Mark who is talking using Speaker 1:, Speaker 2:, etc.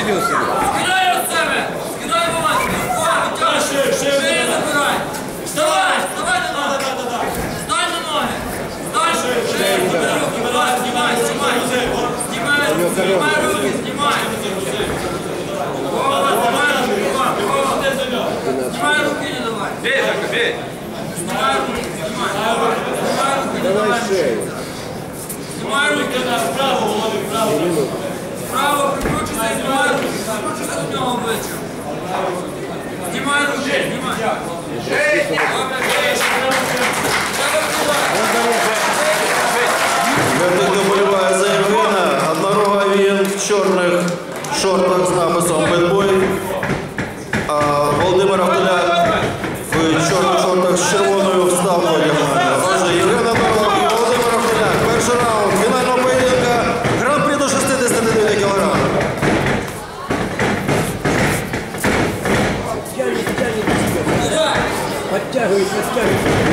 Speaker 1: відео сюди. Скидай от себе! Скидай бумажку! Шиє, шиє забирай! Вставай! Вставай на ноги! Вставай на ноги! Вставай! Шиє, забирай! Знімай, знімай! Знімай, знімай руки, знімай! Голова, знімай! Знімай руки, не давай! Бей, так, бей! Знімай руки, знімай! Знімай руки, не давай! Знімай руки, вправо, голови, вправо! Вправо, Прикручуйся до нього обличчя. Знімай руки, знімай. Добре, бей. Треба вбивати.
Speaker 2: Вердикт вболіває за Євгена. Однорога він в чорних шортах з написом «Бедбой».
Speaker 1: Jahoo, let's go.